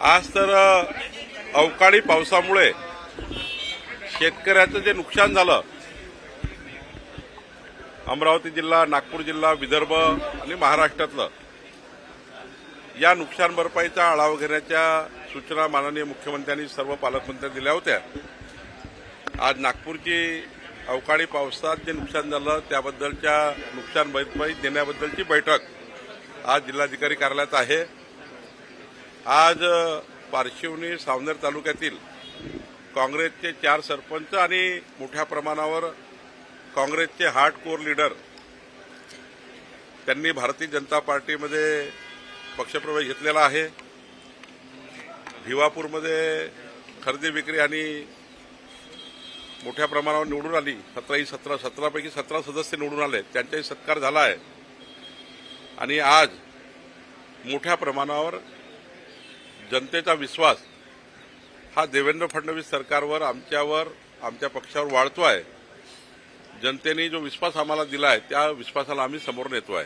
आज तर अवकाळी पावसामुळे शेतकऱ्याचं जे नुकसान झालं अमरावती जिल्हा नागपूर जिल्हा विदर्भ आणि महाराष्ट्रातलं या नुकसान भरपाईचा आढावा घेण्याच्या सूचना माननीय मुख्यमंत्र्यांनी सर्व पालकमंत्र्यांनी दिल्या होत्या. आज नागपूरची अवकाळी पावसात जे नुकसान झालं त्याबद्दलच्या नुकसान भरपाई देण्याबद्दलची बैठक आज जिल्हाधिकारी कार्यालयात आहे. आज पारशिवनी सावनेर तालुक्यातील काँग्रेसचे चार सरपंच आणि मोठ्या प्रमाणावर काँग्रेसचे हार्ड कोर लीडर त्यांनी भारतीय जनता पार्टीमध्ये पक्षप्रवेश घेतलेला आहे. भिवापूरमध्ये खरेदी विक्री आणि मोठ्या प्रमाणावर निवडून आली. सतराही सतरा सतरापैकी सतरा सदस्य निवडून आले. त्यांचाही सत्कार झाला आहे. आणि आज मोठ्या प्रमाणावर जनतेचा विश्वास हा देवेंद्र फडणवीस सरकारवर आमच्यावर आमच्या पक्षावर वाढतो आहे जनतेने जो विश्वास आम्हाला दिला आहे त्या विश्वासाला आम्ही समोर नेतो आहे